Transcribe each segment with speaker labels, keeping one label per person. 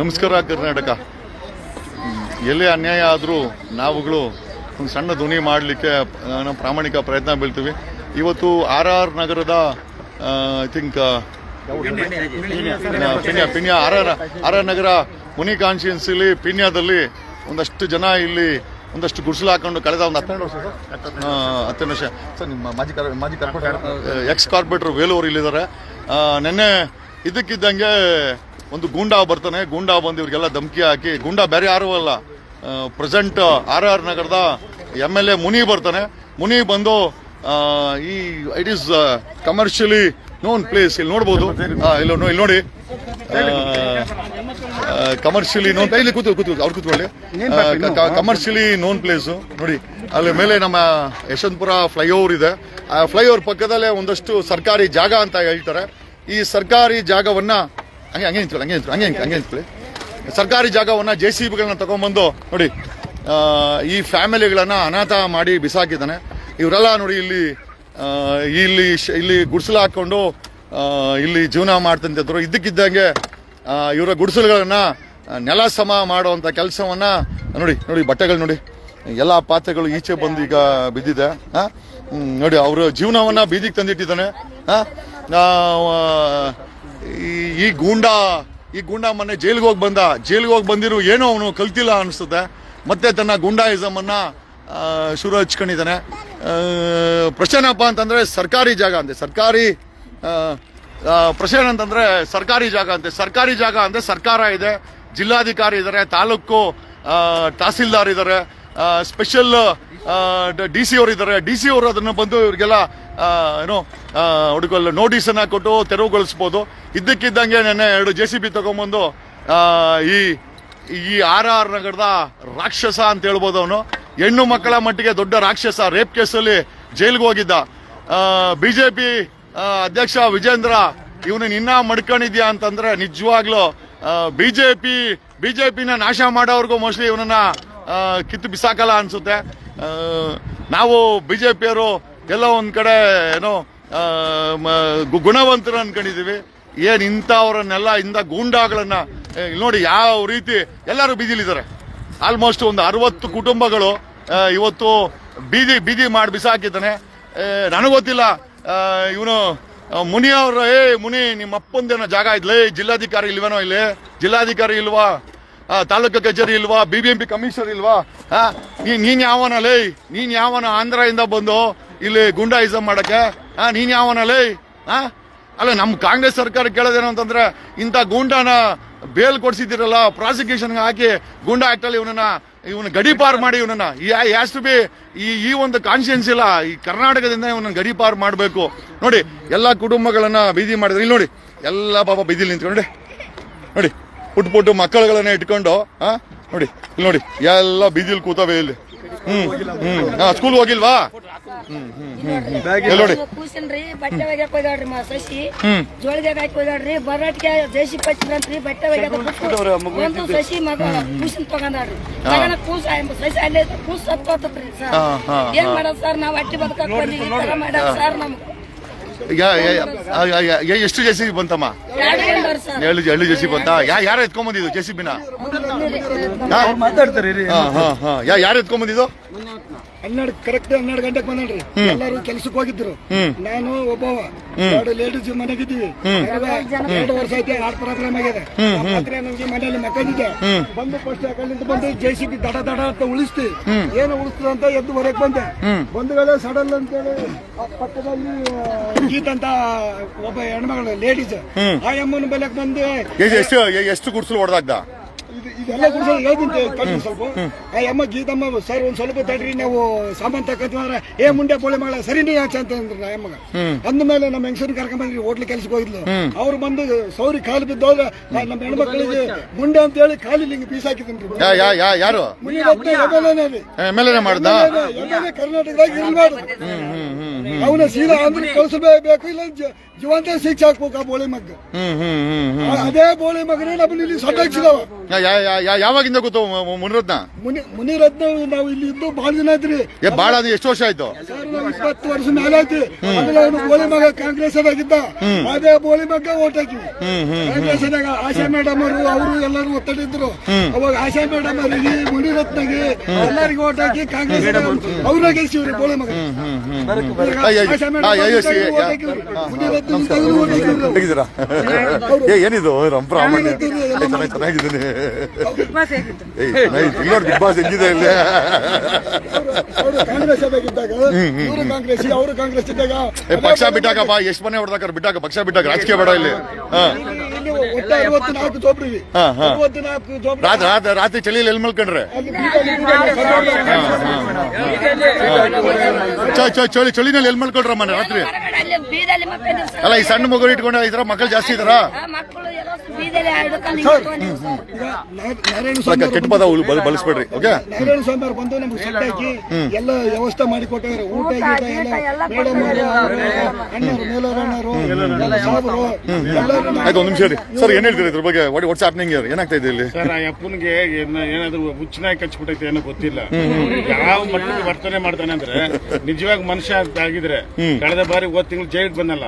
Speaker 1: ನಮಸ್ಕಾರ, ಕರ್ನಾಟಕ. ಎಲ್ಲಿ ಅನ್ಯಾಯ ಆದರೂ ನಾವುಗಳು ಒಂದು ಸಣ್ಣ ಧ್ವನಿ ಮಾಡಲಿಕ್ಕೆ ನಾವು ಪ್ರಾಮಾಣಿಕ ಪ್ರಯತ್ನ ಬೀಳ್ತೀವಿ. ಇವತ್ತು ಆರ್ ಆರ್ ನಗರದ I think Peenya Peenya R R R R Nagar Muni ಕಾನ್ಸ್ಟಿಟ್ಯೂನ್ಸಿಲಿ ಪಿನ್ಯಾದಲ್ಲಿ ಒಂದಷ್ಟು ಜನ ಇಲ್ಲಿ ಒಂದಷ್ಟು ಗುಡಿಸಲು ಹಾಕೊಂಡು ಕಳೆದ ಒಂದು ಹತ್ತೆರಡು ವರ್ಷ ಹತ್ತೆರಡು ವರ್ಷ ಸರ್, ನಿಮ್ಮ ಮಾಜಿ ಮಾಜಿ ಕಾರ್ಪೊರೇಟರ್ ಎಕ್ಸ್ ಕಾರ್ಪೊರೇಟರ್ ವೇಲೂರು ಇಲ್ಲಿದ್ದಾರೆ. ನೆನ್ನೆ ಇದಕ್ಕಿದ್ದಂಗೆ ಒಂದು ಗೂಂಡಾ ಬರ್ತಾನೆ ಗೂಂಡಾ ಬಂದು ಇವ್ರಿಗೆಲ್ಲ ಧಮಕಿ ಹಾಕಿ ಗೂಂಡಾ ಬೇರೆ ಯಾರು ಅಲ್ಲ ಪ್ರೆಸೆಂಟ್ ಆರ್ ಆರ್ ನಗರದ ಎಂ ಎಲ್ ಎ ಮುನಿ ಬರ್ತಾನೆ. ಮುನಿ ಬಂದು ಈ it is commercially known place ಇಲ್ಲಿ ನೋಡ್ಬೋದು. ಇಲ್ಲಿ ನೋಡಿ ಕಮರ್ಷಿಯಲಿ ನೋನ್ ಇಲ್ಲಿ ಕೂತು ಕೂತು ಅವ್ರು ಕೂತ್ಕೊಳ್ಳಿ. ಕಮರ್ಷಿಯಲಿ ನೋನ್ ಪ್ಲೇಸ್ ನೋಡಿ. ಅಲ್ಲಿ ಮೇಲೆ ನಮ್ಮ ಯಶವಂತಪುರ ಫ್ಲೈಓವರ್ ಇದೆ. ಆ ಫ್ಲೈಓವರ್ ಪಕ್ಕದಲ್ಲೇ ಒಂದಷ್ಟು ಸರ್ಕಾರಿ ಜಾಗ ಅಂತ ಹೇಳ್ತಾರೆ. ಈ ಸರ್ಕಾರಿ ಜಾಗವನ್ನ ಹಂಗೆ ಹಂಗೆ ನಿಂತ್ಕೊಳ್ಳಿ ಹಂಗೆ ನಿಂತ್ಕೊಳ್ಳಿ, ಹಂಗೆ ಹಂಗೆ ನಿಂತ್ಕೊಳ್ಳಿ ಸರ್ಕಾರಿ ಜಾಗವನ್ನು ಜೆ ಸಿ ಬಿಗಳನ್ನ ತಗೊಂಬಂದು ನೋಡಿ ಈ ಫ್ಯಾಮಿಲಿಗಳನ್ನು ಅನಾಥ ಮಾಡಿ ಬಿಸಾಕಿದ್ದಾನೆ ಇವರೆಲ್ಲ ನೋಡಿ ಇಲ್ಲಿ ಇಲ್ಲಿ ಇಲ್ಲಿ ಗುಡಿಸಲು ಹಾಕ್ಕೊಂಡು ಇಲ್ಲಿ ಜೀವನ ಮಾಡ್ತಂತಿದ್ರು ಇದ್ದಕ್ಕಿದ್ದಂಗೆ ಇವರ ಗುಡಿಸಲುಗಳನ್ನ ನೆಲ ಸಮ ಮಾಡುವಂಥ ಕೆಲಸವನ್ನು ನೋಡಿ ನೋಡಿ ಬಟ್ಟೆಗಳು ನೋಡಿ ಎಲ್ಲ ಪಾತ್ರೆಗಳು ಈಚೆ ಬಂದು ಈಗ ಬಿದ್ದಿದೆ? ನೋಡಿ, ಅವರ ಜೀವನವನ್ನು ಬೀದಿಗೆ ತಂದಿಟ್ಟಿದ್ದಾನೆ ಆ? ಈ- ಗೂಂಡಾ ಈ ಗೂಂಡಾ ಮೊನ್ನೆ ಜೈಲಿಗೆ ಹೋಗಿ ಬಂದ. ಜೈಲಿಗೆ ಹೋಗಿ ಬಂದಿರೋ ಏನೋ ಅವನು ಕಲ್ತಿಲ್ಲ ಅನಿಸುತ್ತೆ. ಮತ್ತೆ ತನ್ನ ಗೂಂಡಾಯಿಸಮನ್ನು ಶುರು ಹಚ್ಕೊಂಡಿದ್ದಾನೆ ಆ, ಅಂತಂದರೆ ಅಂತಂದ್ರೆ ಸರ್ಕಾರಿ ಜಾಗ ಅಂತೆ. ಸರ್ಕಾರಿ ಅಂತಂದರೆ ಪ್ರಶ್ನೆ ಏನಂತಂದ್ರೆ ಸರ್ಕಾರಿ ಜಾಗ ಅಂತೆ. ಸರ್ಕಾರಿ ಜಾಗ ಅಂದರೆ ಸರ್ಕಾರ ಇದೆ ಜಿಲ್ಲಾಧಿಕಾರಿ ಇದ್ದಾರೆ ತಾಲೂಕು ತಹಸೀಲ್ದಾರ್ ಇದ್ದಾರೆ ಸ್ಪೆಷಲ್ ಡಿ ಸಿ ಅವರು ಇದ್ದಾರೆ ಡಿ ಸಿ ಅವರು ಅದನ್ನು ಬಂದು ಇವರಿಗೆಲ್ಲ ಏನು ಹುಡುಗಲ್ಲ ನೋಟಿಸನ್ನು ಕೊಟ್ಟು ತೆರವುಗೊಳಿಸ್ಬೋದು. ಇದ್ದಕ್ಕಿದ್ದಂಗೆ ನೆನ್ನೆ ಎರಡು ಜೆ ಸಿ ಬಿ ತಗೊಂಬಂದು ಈ ಈ ಆರ್ ಆರ್ ನಗರದ ರಾಕ್ಷಸ ಅಂತ ಹೇಳ್ಬೋದು ಅವನು. ಹೆಣ್ಣು ಮಕ್ಕಳ ಮಟ್ಟಿಗೆ ದೊಡ್ಡ ರಾಕ್ಷಸ ರೇಪ್ ಕೇಸಲ್ಲಿ ಜೈಲಿಗೆ ಹೋಗಿದ್ದ. ಪಿ ಅಧ್ಯಕ್ಷ ವಿಜೇಂದ್ರ, ಇವನು ನಿನ್ನ ಮಡ್ಕೊಂಡಿದ್ಯಾ? ಅಂತಂದ್ರೆ ನಿಜವಾಗ್ಲೂ ಜೆ ಪಿನ ನಾಶ ಮಾಡೋವ್ರಿಗೂ ಮೋಸ್ಟ್ಲಿ ಇವನನ್ನ ಕಿತ್ತು ಬಿಸಾಕಲ್ಲ ಅನ್ಸುತ್ತೆ. ಬಿ ಜೆ ಪಿಯವರು ಎಲ್ಲ ಒಂದ್ ಕಡೆ ಏನೋ ಗುಣವಂತರು ಅನ್ಕೊಂಡಿದೀವಿ. ಏನ್ ಇಂಥವ್ರನ್ನೆಲ್ಲ ಇಂಥ ಗೂಂಡಾಗಳನ್ನ ಇಲ್ಲಿ ನೋಡಿ ಯಾವ ರೀತಿ ಎಲ್ಲರೂ ಬೀದಿಲಿದ್ದಾರೆ. ಆಲ್ಮೋಸ್ಟ್ ಒಂದು ಅರವತ್ತು ಕುಟುಂಬಗಳು ಇವತ್ತು ಬೀದಿ ಬೀದಿ ಮಾಡಿ ಬಿಸಾಕಿದ್ದಾನೆ. ನನಗೆ ಗೊತ್ತಿಲ್ಲ ಇವನು ಮುನಿ ಅವ್ರ ಏ, ಮುನಿ ನಿಮ್ಮ ಅಪ್ಪಂದೇನೋ ಜಾಗ ಇದ್ಲೇ. ಜಿಲ್ಲಾಧಿಕಾರಿ ಇಲ್ವೇನೋ ಇಲ್ಲಿ? ಜಿಲ್ಲಾಧಿಕಾರಿ ಇಲ್ವಾ? ತಾಲೂಕು ಕಚೇರಿ ಇಲ್ವಾ? B B M P commissioner ಇಲ್ವಾ? ನೀನ್ ಯಾವನ ಲೈ? ನೀನ್ ಯಾವನ ಆಂಧ್ರದಿಂದ ಬಂದು ಇಲ್ಲಿ ಗುಂಡಾಯಿಸಮ್ ಮಾಡಕ್ಕೆ? ನೀನ್ ಯಾವನ ಲೇ? ಅಲ್ಲ ನಮ್ಮ ಕಾಂಗ್ರೆಸ್ ಸರ್ಕಾರ ಕೇಳೋದೇನು ಅಂತಂದ್ರೆ ಇಂಥ ಗೂಂಡಾನ ಬೇಲ್ ಕೊಡ್ಸಿದಿರಲ್ಲ ಪ್ರಾಸಿಕ್ಯೂಷನ್ ಹಾಕಿ ಗೂಂಡಾ ಆಕ್ಟಲ್ಲಿ ಇವನನ್ನ ಇವನ ಗಡಿಪಾರ್ ಮಾಡಿ ಇವನನ್ನ. ಹ್ಯಾಸ್ ಟು ಬಿ ಈ ಈ ಒಂದು ಕಾನ್ಶಿಯನ್ಸ್ ಇಲ್ಲ. ಈ ಕರ್ನಾಟಕದಿಂದ ಇವನನ್ನ ಗಡಿಪಾರ್ ಮಾಡಬೇಕು. ನೋಡಿ, ಎಲ್ಲ ಕುಟುಂಬಗಳನ್ನ ಬೀದಿ ಮಾಡಿದ್ರೆ ಇಲ್ಲಿ ನೋಡಿ, ಎಲ್ಲ ಬಾಬಾ ಬೀದಿಲಿ ನಿಂತ್ಕೊಂಡು ನೋಡಿ. ನೋಡಿ ಪುಟ್ಟು ಮಕ್ಕಳುಗಳನ್ನ ಇಟ್ಕೊಂಡು ಆ? ನೋಡಿ ಇಲ್ಲಿ ನೋಡಿ ಎಲ್ಲ ಬೀದಿಲಿ ಕೂತವೆ ಇಲ್ಲಿ. ಹ್ಮ್ ಹ್ಮ್. ಹಾ ಸ್ಕೂಲ್ ಹೋಗಿಲ್ವಾ? ಹ್ಮ್ ಹ್ಮ್ ಹ್ಮ್ ಹ್ಮ್. ಇಲ್ಲಿ ನೋಡಿ.
Speaker 2: ಕೂಸನ್ರಿ ಬಟ್ಟೆ ಒಗ್ಯಾಕ ಹೋಗ್ಯಾಡ್ರಿ ಮಾ ಸಸಿ. ಹಾಕಿ ಬರಾಟ್ಗೆ ಬಟ್ಟೆ ಒಗ್ಯಾಕ ಒಂದು ಸಸಿ ಮಗ ಕೂಸನ್ ತಗೊಂಡಾಡ್ರಿ ತಗೊಂಡ ಕೂಸ ಸಸಿ ಅಲ್ಲೇ ಕೂಸ ಸರ್.
Speaker 1: ಹಾ, ಹಾ,
Speaker 2: ಏನ್ ಮಾಡೋದ್ ಸರ್ ನಾವ್ ಅಟ್ಟಿ ಬದುಕಕ್ ಸರ್ ನಮ್ಗೆ.
Speaker 1: ಯಾ- ಎಷ್ಟು ಬಂತಮ್ಮ?
Speaker 2: ಎರಡು ಬಂದಾರ ಸರ್
Speaker 1: ಏಳು ಏಳು ಬಂತ ಯಾರು ಜೆ ಸಿ ಬಿನ
Speaker 3: ಮಾತಾಡ್ತಾರೆ ರೀ
Speaker 1: ಹಾ ಹಾ ಹಾ. ಯಾ ಯಾರು ಎತ್ಕೊಂಬಂದಿದ್ದು
Speaker 3: ಹನ್ನೆರಡು ಕರೆಕ್ಟ್ ಹನ್ನೆರಡು ಗಂಟೆಗೆ ಬಂದ್ರಿ ಎಲ್ಲರೂ ಕೆಲಸಕ್ಕೆ ಹೋಗಿದ್ರು. ನಾನು ಒಬ್ಬವ. ಎರಡು ಲೇಡೀಸ್ ಮನೆಗಿದ್ದೀವಿ ಎರಡು ವರ್ಷ ಐತೆ ಹಾರ್ಟ್ ಪ್ರಾಬ್ಲಮ್ ಆಗಿದೆ ರಾತ್ರಿ ನಮ್ಗೆ ಮನೆಯಲ್ಲಿ ಮಕ್ಕಳಿದೆ ಬಂದು ಫಸ್ಟ್ ಅಲ್ಲಿಂದ ಬಂದು ಜೆ ಸಿ ಬಿ ದಡ ದಡ ಅಂತ ಉಳಿಸ್ತಿ. ಏನು ಉಳಿಸ್ತದ ಅಂತ ಎದ್ದು ಹೊರಗೆ ಬಂದೆ. ಬಂಧುಗಳೇ ಸಡಲ್ ಅಂತೇಳಿ ಆ ಪಕ್ಕದಲ್ಲಿ ಗೀತ ಅಂತ ಒಬ್ಬ ಹೆಣ್ಮಗಳು ಲೇಡೀಸ್ ಆ ಅಮ್ಮನ ಬೆಲೆಗೆ ಬಂದು
Speaker 1: ಎಷ್ಟು ಎಷ್ಟು ಎಷ್ಟು ಗುಡ್ಸಲು ಹೊಡೆದಾಗ್ದ?
Speaker 3: ಇದು ಇದೆಲ್ಲ ಹೇಳ್ತೀನಿ ತಡ್ರಿ ಸ್ವಲ್ಪ. ಆ ಅಮ್ಮ ಗೀತಮ್ಮ ಸರ್ ಒಂದ್ ಸ್ವಲ್ಪ ತಡ್ರಿ ನಾವು ಸಾಮಾನ್ ತಕ್ಕಂತೀವಿ ಅಂದ್ರೆ ಏ ಮುಂಡೆ ಪೋಳೆ ಮಗಳ ಸರಿ ನೀ ಆಚೆ ಅಂತ ಅಂದ್ರು ಅಮ್ಮಗ ಅಂದ್ಮೇಲೆ ನಮ್ಮ ಹೆಂಗಸರು ಕರ್ಕೊಂಡ್ ಬಂದ್ರಿ ಹೋಟ್ಲ್ ಕೆಲ್ಸಕ್ಕೆ ಹೋಗಿದ್ಲು. ಅವ್ರು ಬಂದು ಸೌರಿ ಕಾಲು ಬಿದ್ದೋದ್ರೆ ನಾ- ನಮ್ಮ ಹೆಣ್ಮಕ್ಳಿಗೆ ಮುಂಡೆ ಅಂತ ಹೇಳಿ ಕಾಲಿ ಹಿಂಗೆ ಪೀಸ್
Speaker 1: ಹಾಕಿದ್ರು ಯಾರು?
Speaker 3: ಎಂ ಎಲ್
Speaker 1: ಎ ಮಾಡ್ದ?
Speaker 3: ಕರ್ನಾಟಕದಾಗ ಇರ್ಬಾರ್ದು ಅವನ ಸೀದಾ ಅಂದ್ರೆ ಕಳಿಸಬೇಕು ಇಲ್ಲ ಜೀವಂತ ಶಿಕ್ಷೆ ಹಾಕ್ಬೇಕು ಆ ಬೋಳಿ ಮಗ್ಗ.
Speaker 1: ಹ್ಮ್ ಹ್ಮ್
Speaker 3: ಅದೇ ಬೋಳಿ ಮಗನೇ ನಮ್ಮನ್ನ ಇಲ್ಲಿ ಸಟಾಕ್ಸಿದವ
Speaker 1: ಯಾ- ಯಾ- ಯಾ- ಯಾ- ಯಾವಾಗಿಂದ ಗೊತ್ತು ಮುನಿರತ್ನ?
Speaker 3: ಮುನಿ ಮುನಿರತ್ನ ನಾವು ಇಲ್ಲಿ ಇದ್ದು ಬಹಳ ದಿನ ಐತ್ರಿ
Speaker 1: ಬಹಳ ಎಷ್ಟು ವರ್ಷ ಆಯ್ತು?
Speaker 3: ಇಪ್ಪತ್ತು ವರ್ಷ ಮೇಲೆ ಐತಿ ಬೋಳಿ ಮಗ ಕಾಂಗ್ರೆಸ್ ಅದಾಗಿದ್ದ. ಅದೇ ಬೋಳಿ ಮಗ ಓಟ್ ಹಾಕಿವಿ ಕಾಂಗ್ರೆಸ್ ಅದಾಗ ಆಶಾ ಮೇಡಮ್ ಅವರು ಅವರು ಎಲ್ಲರೂ ಒತ್ತಡಿದ್ರು ಅವಾಗ ಆಶಾ ಮೇಡಮ್ ಅವರಿಗೆ ಮುನಿರತ್ನಗೆ ಎಲ್ಲರಿಗೂ ಓಟ್ ಹಾಕಿ ಕಾಂಗ್ರೆಸ್ ಅವ್ರ ಗೆಲ್ಸಿವ್ರಿ ಬೋಳಿ ಮಗ
Speaker 1: ಹೇಗಿದ್ದೀರಾ ಏ ಏನಿದು? ಏ, ಚೆನ್ನಾಗಿ ಚೆನ್ನಾಗಿದ್ದೀನಿ. ಇಲ್ಲ ಬಿಗ್ ಬಾಸ್ ಹೆಂಗಿದೆ ಇಲ್ಲಿ?
Speaker 3: ಕಾಂಗ್ರೆಸ್
Speaker 1: ಪಕ್ಷ ಬಿಟ್ಟಾಕಪ್ಪ ಎಷ್ಟು ಮನೆ ಹೊಡೆದಾಕ ಬಿಟ್ಟಾಕ ಪಕ್ಷ ಬಿಟ್ಟಾಕ ರಾಜಕೀಯ ಬೇಡ ಇಲ್ಲಿ. ಹಾ.
Speaker 3: ಇಲ್ಲಿ ಒಟ್ಟು ಅರವತ್ತು ನಾಲ್ಕು ಜೋಬ್ರಿ
Speaker 1: ಹಾ, ಹಾ.
Speaker 3: ಅರವತ್ತು ನಾಲ್ಕು ಜೋಬ್ರಿ
Speaker 1: ರಾತ್ರಿ ರಾತ್ರಿ ರಾತ್ರಿ ಚಳಿಯಲ್ಲಿ ಎಲ್ಲಿ ಮಲ್ಕೊಂಡ್ರೆ
Speaker 3: ಅಲ್ಲಿ ಬೀದಲ್ಲಿ ಬೀದಲ್ಲಿ
Speaker 1: ಚ- ಚ- ಚಳಿ ಚಳಿನಲ್ಲಿ ಎಲ್ಲಿ ಮಲ್ಕೊಂಡ್ರ ಮನೆ ರಾತ್ರಿ
Speaker 2: ಹೊರಗಡೆ ಅಲ್ಲಿ ಬೀದಲ್ಲಿ ಮಕ್ಕಳು ಸರ್
Speaker 1: ಅಲ್ಲ ಈ ಸಣ್ಣ ಮಗು ಇಟ್ಕೊಂಡು ಇದ್ರ ಮಕ್ಕಳು ಜಾಸ್ತಿ ಇದಾರಾ
Speaker 2: ಮಕ್ಕಳು
Speaker 1: ಕೆಟ್ಟ ಪದ ಬಳಸ್ಬೇಡ್ರಿ ಓಕೆ?
Speaker 3: ನಾರಾಯಣ ಸ್ವಾಮಿ ಅವ್ರು ಬಂದು ನಮ್ಗೆ ಸೆಟ್ ಹಾಕಿ ಎಲ್ಲ ವ್ಯವಸ್ಥೆ ಮಾಡಿ ಕೊಟ್ಟವ್ರೆ ಊಟ ಗೀಟ ಎಲ್ಲ ಮೇಡಮ್ ಅಣ್ಣರು ಮೇಲರಣ್ಣರು ಎಲ್ಲ ಸಾಬ್ರು
Speaker 1: ಆಯ್ತು ಒಂದು ನಿಮಿಷ ರೀ ಸರ್ ಏನ್ ಹೇಳ್ತೀರಿ ಇದ್ರ ಬಗ್ಗೆ? ವಾಟ್ಸ್ ಆಪ್ನಿಂಗ್ ಏನಾಗ್ತಾ ಇದೆ ಇಲ್ಲಿ?
Speaker 4: ಸರ್ ಅಪ್ಪನಿಗೆ ಏನ- ಏನಾದ್ರು ಹುಚ್ಚನಾಗಿ ಕಚ್ಬಿಟ್ಟೈತೆ ಏನೋ ಗೊತ್ತಿಲ್ಲ. ಯಾವ ಮಟ್ಟಿಗೆ ವರ್ತನೆ ಮಾಡ್ತಾನೆ ಅಂದ್ರೆ ನಿಜವಾಗಿ ಮನುಷ್ಯ ಆಗಿದ್ರೆ ಕಳೆದ ಬಾರಿ ಹೋದ್ ತಿಂಗಳು ಜೈಲ್ ಬಂದಲ್ಲ.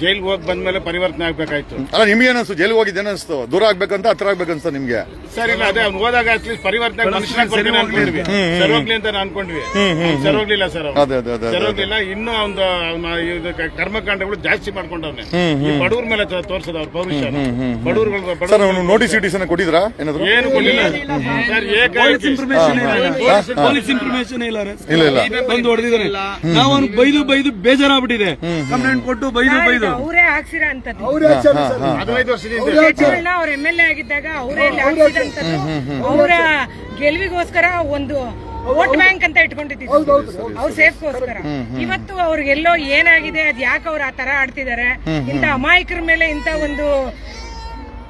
Speaker 4: ಜೈಲ್ ಹೋಗ್ ಬಂದ್ಮೇಲೆ ಪರಿವರ್ತನೆ ಆಗ್ಬೇಕಾಯ್ತು.
Speaker 1: ಅಲ್ಲ ನಿಮ್ಗೆ ಏನಿಸ್ತು ಜೈಲಿಗೆ ಹೋಗಿದ್ದು ಏನಿಸ್ತು ದೂರ ಆಗ್ಬೇಕಂತ ಹತ್ರ ಆಗ್ಬೇಕಂತ ನಿಮ್ಗೆ.
Speaker 4: ಸರ್ ಇಲ್ಲ ಅದೇ ಅವ್ನು ಹೋದಾಗ ಅಟ್ಲೀಸ್ಟ್ ಪರಿವರ್ತನೆ ಮನುಷ್ಯನ ಬರ್ತಾನೆ ಅನ್ಕೊಂಡ್ವಿ ಸರ್ ಹೋಗ್ಲಿ ಅಂತ ಅನ್ಕೊಂಡ್ವಿ. ಅವ್ನು ಸರ್ ಹೋಗ್ಲಿಲ್ಲ ಸರ್ ಅವ್ನು.
Speaker 1: ಅದೇ ಅದೇ ಅದೇ
Speaker 4: ಸರ್ ಹೋಗ್ಲಿಲ್ಲ ಇನ್ನೂ ಅವ್ನ ಅವನ ಕರ್ಮಕಾಂಡಗಳು ಜಾಸ್ತಿ ಮಾಡ್ಕೊಂಡವ್ನೆ. ಈ ಬಡವ್ರ ಮೇಲೆ ತೋ- ತೋರ್ಸದ ಅವ್ರ ಪೌರುಷ ಬಡವ್ರುಗಳು
Speaker 1: ಸರ್
Speaker 4: ಬಡವ್ರು
Speaker 1: ಅವನು ನೋಟಿಸ್ ಇಟೀಸ್ ಕೊಟ್ಟಿದ್ರಾ? ಏನಾದ್ರು?
Speaker 4: ಏನು ಕೊಡ್ಲಿಲ್ಲ. ಸರ್
Speaker 5: ಪೊಲೀಸ್ ಇನ್ಫಾರ್ಮೇಶನ್ ಇಲ್ಲ. ರೇ.
Speaker 1: ಇಲ್ಲ ಇಲ್ಲ.
Speaker 5: ಬಂದು ಹೊಡೆದಿದ್ದಾರೆ. ನಾವು ಅವ್ನು ಬೈದು ಬೈದು ಬೇಜಾರಾಗ್ಬಿಟ್ಟಿದೆ. ಕಂಪ್ಲೇಂಟ್ ಕೊಟ್ಟು ಬೈದು ಬೈದು.
Speaker 6: ಅವರೇ ಹಾಕ್ಸಿರ
Speaker 3: ಅಂತ
Speaker 4: ಹದಿನೈದು ವರ್ಷದಿಂದ
Speaker 6: ಪೆಟ್ರೋಲ್ನ ಅವ್ರ ಎಂ ಎಲ್ ಎ ಆಗಿದ್ದಾಗ ಅವರೇ ಅವರ ಗೆಲುವಿಗೋಸ್ಕರ ಒಂದು ವೋಟ್ ಬ್ಯಾಂಕ್ ಅಂತ ಇಟ್ಕೊಂಡಿದ್ದೀವಿ. ಅವ್ರ ಸೇಫ್ಗೋಸ್ಕರ. ಇವತ್ತು ಅವ್ರಿಗೆಲ್ಲೋ ಏನಾಗಿದೆ ಅದ್ ಯಾಕೆ ಅವ್ರು ಆ ತರ ಆಡ್ತಿದ್ದಾರೆ? ಇಂತ ಅಮಾಯಕರ ಮೇಲೆ ಇಂತ ಒಂದು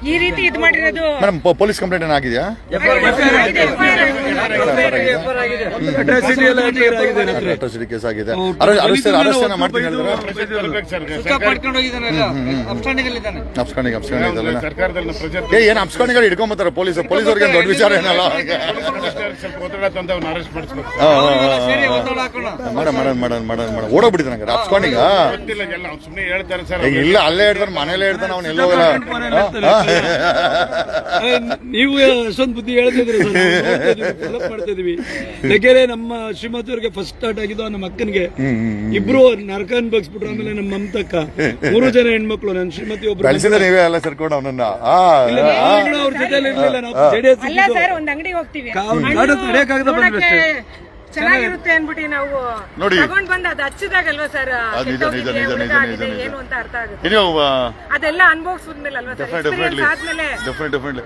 Speaker 6: ಈ ರೀತಿ ಇದು ಮಾಡಿರೋದು
Speaker 1: ಮೇಡಮ್ ಪೊಲೀಸ್ ಕಂಪ್ಲೇಂಟ್ ಏನಾಗಿದೆಯಾ.
Speaker 5: ಅಟ್ರಾಸಿಟಿ.
Speaker 1: ಕೇಸ್ ಆಗಿದೆ. ಅರೆಸ್ಟ್ ಅರೆಸ್ಟ್ ಏನೋ ಮಾಡ್ತೀನಿ ಹೇಳಿದ್ರ? ಅಪ್ಸ್ಕೊಂಡಿಗೆ ಏನ್ ಅಪ್ಸ್ಕೊಂಡಿಗಳು ಹಿಡ್ಕೊಂಬತ್ತಾರ ಪೊಲೀಸ್ ಪೊಲೀಸರಿಗೆ ದೊಡ್ಡ ವಿಚಾರ ಏನಲ್ಲ?
Speaker 4: ಸ್ವಲ್ಪ ಒತ್ತಡ ತಂದು ಅವ್ನ ಅರೆಸ್ಟ್ ಮಾಡಿಸ್ಬೇಕು.
Speaker 1: ಹಾ, ಹಾ, ಹಾ. ಮಾಡ ಮಾಡ ಮಾಡ ಮಾಡ ಮಾಡ. ಓಡೋಗ್ಬಿಟ್ಟಿದ್ದ ನಂಗೆ. ಅಪ್ಸ್ಕೊಂಡಿಗ
Speaker 4: ಗೊತ್ತಿಲ್ಲ ಎಲ್ಲ ಸುಮ್ಮನೆ ಹೇಳ್ತಾರೆ ಸರ್.
Speaker 1: ಇಲ್ಲ ಅಲ್ಲೇ ಹೇಳ್ತಾನೆ ಮನೇಲೆ ಹೇಳ್ತಾನೆ ಅವ್ನು ಎಲ್ಲೋಗಲ್ಲ
Speaker 5: ನೀವು ಅಷ್ಟೊಂದು ಬುದ್ಧಿ ಹೇಳ್ತಿದ್ರಿ up ಮಾಡ್ತಾ ಇದೀವಿ. ನಮ್ಮ ಶ್ರೀಮತಿ ಅವ್ರಿಗೆ ಫಸ್ಟ್ ಸ್ಟಾರ್ಟ್ ಆಗಿದ್ದು ನಮ್ಮ ಅಕ್ಕನಿಗೆ. ಇಬ್ರು ನರಕ ಅನ್ಭವಿಸ್ಬಿಟ್ರು ಆಮೇಲೆ ನಮ್ಮ ಮಮತಕ್ಕ. ಮೂರು ಜನ ಹೆಣ್ಮಕ್ಳು ನನ್ನ ಶ್ರೀಮತಿ ಒಬ್ರು
Speaker 1: ನೀವೇ ಎಲ್ಲ ಸೇರ್ಕೊಂಡು ಅವನನ್ನ.
Speaker 5: ಅವ್ರ ಜೊತೆಲಿ ಇರ್ಲಿಲ್ಲ ನಾವು ಜೆಡಿಎಸ್
Speaker 6: ಅಲ್ಲ ಸರ್ ಒಂದ್ ಅಂಗಡಿಗೆ ಚೆನ್ನಾಗಿರುತ್ತೆ ಅನ್ಬಿಟ್ಟು ನಾವು
Speaker 1: ನೋಡಿ.
Speaker 6: ತಗೊಂಡ್ ಬಂದ್ ಅದು ಹಚ್ಚಿದಾಗಲ್ವಾ ಸರ್
Speaker 1: ಅದು ನಿಜ, ನಿಜ, ನಿಜ, ನಿಜ, ನಿಜ, ನಿಜ.
Speaker 6: ಏನು ಅಂತ ಅರ್ಥ ಆಗುತ್ತೆ.
Speaker 1: ನೀವು
Speaker 6: ಅದೆಲ್ಲ ಅನುಭವಿಸಿದ್ಮೇಲೆ ಅಲ್ವಾ ಸರ್
Speaker 1: ಡೆಫಿನೆಟ್ಲಿ
Speaker 6: ಎಕ್ಸ್ಪೀರಿಯನ್ಸ್ ಆದ್ಮೇಲೆ.
Speaker 1: ಡೆಫಿನೆಟ್ ಡೆಫಿನೆಟ್ಲಿ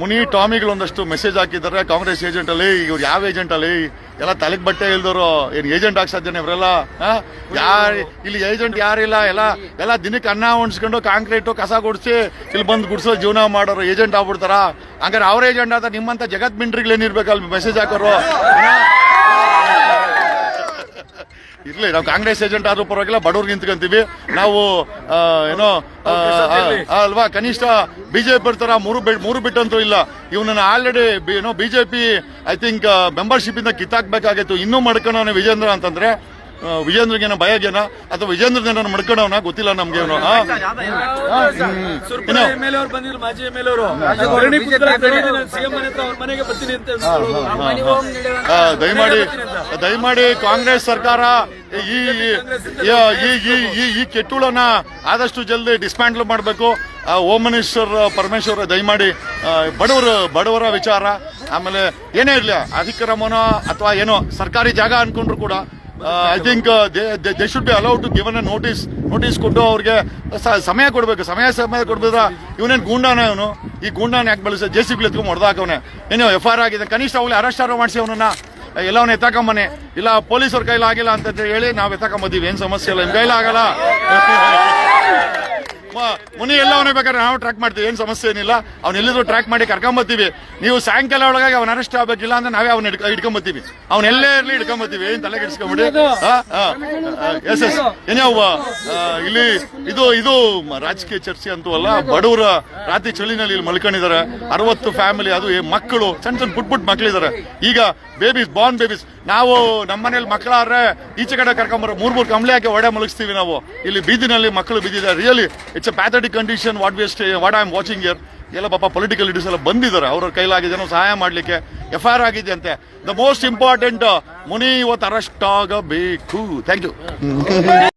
Speaker 1: ಮುನಿ ಟಾಮಿಗಳು ಒಂದಷ್ಟು ಮೆಸೇಜ್ ಹಾಕಿದ್ದಾರೆ. ಕಾಂಗ್ರೆಸ್ ಏಜೆಂಟ್ ಅಲ್ಲಿ ಇವ್ರು ಯಾವ ಏಜೆಂಟ್ ಅಲ್ಲಿ? ಎಲ್ಲ ತಲೆಗೆ ಬಟ್ಟೆ ಇಲ್ದವರು ಏನ್ ಏಜೆಂಟ್ ಹಾಕ್ ಸಾಧ್ಯನ ಇವರೆಲ್ಲ? ಯಾರು ಇಲ್ಲಿ ಏಜೆಂಟ್ ಯಾರಿಲ್ಲ? ಎಲ್ಲ ಎಲ್ಲ ದಿನಕ್ಕೆ ಅನ್ನ ಉಣ್ಸ್ಕೊಂಡು ಕಾಂಕ್ರೀಟು ಕಸ ಗುಡಿಸಿ ಇಲ್ಲಿ ಬಂದು ಗುಡ್ಸೋ ಜೀವನ ಮಾಡೋರು ಏಜೆಂಟ್ ಆಗ್ಬಿಡ್ತಾರ? ಹಂಗಾರೆ ಅವ್ರ ಏಜೆಂಟ್ ಆದ ನಿಮ್ಮಂತ ಜಗತ್ ಮಿಂಡ್ರಿಗಳು ಅಲ್ಲಿ ಮೆಸೇಜ್ ಹಾಕೋರು? ಇರ್ಲಿ ನಾವು ಕಾಂಗ್ರೆಸ್ ಏಜೆಂಟ್ ಆದ್ರೂ ಪರವಾಗಿಲ್ಲ ಬಡವ್ರಿಗೆ ನಿಂತ್ಕೊಂತೀವಿ. ನಾವು ಏನೋ ಅಲ್ವಾ ಕನಿಷ್ಠ ಬಿಜೆಪಿ ಬರ್ತಾರ ಮೂರು ಮೂರು ಬಿಟ್ಟಂತೂ ಇಲ್ಲ. ಇವನನ್ನ ಆಲ್ರೆಡಿ ಏನೋ ಬಿಜೆಪಿ ಐ ಥಿಂಕ್ ಮೆಂಬರ್ಶಿಪ್ ಇಂದ ಕಿತ್ತಾಕ್ಬೇಕಾಗಿತ್ತು. ಇನ್ನೂ ಮಡ್ಕೊಂಡವನೇ ವಿಜೇಂದ್ರ ಅಂತಂದ್ರೆ ವಿಜೇಂದ್ರಗೇನೋ ಭಯಗೇನ ಅಥವಾ ವಿಜೇಂದ್ರನೇನೋ ಮಡ್ಕೊಂಡವನ ಗೊತ್ತಿಲ್ಲ ನಮ್ಗೆ ದಯಮಾಡಿ ದಯಮಾಡಿ ಕಾಂಗ್ರೆಸ್ ಸರ್ಕಾರ ಈ ಈ- ಕೆಟ್ಟುಳನ್ನ ಆದಷ್ಟು ಜಲ್ದಿ ಡಿಸ್ಮ್ಯಾಂಟ್ಲ್ ಮಾಡಬೇಕು. ಹೋಮ್ ಮಿನಿಸ್ಟರ್ ಪರಮೇಶ್ವರ ದಯಮಾಡಿ ಆ, ಬಡವರು ಬಡವರ ವಿಚಾರ. ಆಮೇಲೆ ಏನೇ ಇರಲಿ ಅಧಿಕ್ರಮನೋ ಅಥವಾ ಏನೋ ಸರ್ಕಾರಿ ಜಾಗ ಅನ್ಕೊಂಡ್ರು ಕೂಡ I think they should be allowed to given a notice notice ಕೊಟ್ಟು ಅವ್ರಿಗೆ ಸ- ಸಮಯ ಕೊಡಬೇಕು. ಸಮಯ ಸಮಯ ಕೊಡ್ಬಿದ್ರ ಇವನೇನು ಗೂಂಡಾನ ಇವನು? ಈ ಗೂಂಡಾನ ಯಾಕೆ ಬೆಳೆಸ ಜೆ ಸಿ ಬಿ ಎತ್ಕೊಂಡು ಹೊಡೆದಾಕವನೆ. ಏನೋ ಎಫ್ ಆರ್ ಆಗಿದೆ. ಕನಿಷ್ಠ ಅವ್ಲಿ ಅರೆಸ್ಟ್ ಆರೋ ಮಾಡಿಸಿ ಅವನನ್ನ. ಎಲ್ಲವನ್ನ ಎತ್ತಾಕೊಂಬನೆ. ಇಲ್ಲ ಪೊಲೀಸರ ಕೈಲಿ ಆಗಿಲ್ಲ ಅಂತ ಹೇಳಿ ನಾವು ಎತ್ತಾಕೊಂಬದೀವಿ. ಏನು ಸಮಸ್ಯೆ ಇಲ್ಲ. ಹಿಂಗೈಲಾಗಲ್ಲ ಕೈಲಿ ಆಗಲ್ಲ ಮ- ಮುನಿ ಎಲ್ಲ ಅವನೇ ಬೇಕಾದ್ರೆ ನಾವು ಟ್ರ್ಯಾಕ್ ಮಾಡ್ತೀವಿ ಏನ್ ಸಮಸ್ಯೆ ಏನಿಲ್ಲ. ಅವ್ನ ಎಲ್ಲಿದ್ರು ಟ್ರ್ಯಾಕ್ ಮಾಡಿ ಕರ್ಕೊಂಬತ್ತೀವಿ ನೀವು ಸಾಯಂಕಾಲ ಒಳಗಾಗಿ ಅವ್ನ ಅರೆಸ್ಟ್ ಆಗ್ಬೇಕಿಲ್ಲ ಅಂದ್ರೆ ನಾವೇ ಅವ್ನ ಹಿಡ್ಕೊಂಬತ್ತೀವಿ ಅವ್ನ ಎಲ್ಲೇ ಇರ್ಲಿ ಹಿಡ್ಕೊಂಬತ್ತೀವಿ ಏನ್ ತಲೆ ಕೆಡಿಸ್ಕೊಂಬಿಡಿ ಎಸ್ ಎಸ್ ಏನ್ಯಾವ ಇಲ್ಲಿ ಇದು ಇದು ರಾಜಕೀಯ ಚರ್ಚೆ ಅಂತೂ ಅಲ್ಲ ಬಡವರ ರಾತ್ರಿ ಚಳಿನಲ್ಲಿ ಇಲ್ಲಿ ಮಲ್ಕೊಂಡಿದ್ದಾರೆ. ಅರವತ್ತು ಫ್ಯಾಮಿಲಿ ಅದು ಮಕ್ಕಳು ಸಣ್ಣ ಸಣ್ಣ ಪುಟ್ ಪುಟ್ ಮಕ್ಕಳಿದ್ದಾರೆ ಈಗ ಬೇಬೀಸ್ ಬಾರ್ನ್ ಬೇಬೀಸ್ ನಾವು ನಮ್ಮ ಮನೇಲಿ ಮಕ್ಕಳಾದ್ರೆ ಈಚೆ ಕಡೆ ಕರ್ಕೊಂಬರೋ ಮೂರ್ ಮೂರು ಕಂಬಳಿ ಹಾಕಿ ಒಡೆ ಮಲಗಿಸ್ತೀವಿ ನಾವು. ಇಲ್ಲಿ ಬೀದಿನಲ್ಲಿ ಮಕ್ಕಳು ಬಿದ್ದಿದ್ದಾರೆ really it's a pathetic condition what we what I am watching here ಎಲ್ಲ ಪಾಪ ಪೊಲಿಟಿಕಲ್ ಲೀಡರ್ಸ್ ಎಲ್ಲ ಬಂದಿದ್ದಾರೆ. ಅವ್ರ ಕೈಲಾಗಿದೆ ಏನೋ ಸಹಾಯ ಮಾಡಲಿಕ್ಕೆ ಎಫ್ ಐ ಆರ್ ಆಗಿದೆ ಅಂತೆ. ದ ಮೋಸ್ಟ್ ಇಂಪಾರ್ಟೆಂಟ್ ಮುನಿ ಇವತ್ತು ಅರೆಸ್ಟ್ ಆಗಬೇಕು ಥ್ಯಾಂಕ್ ಯು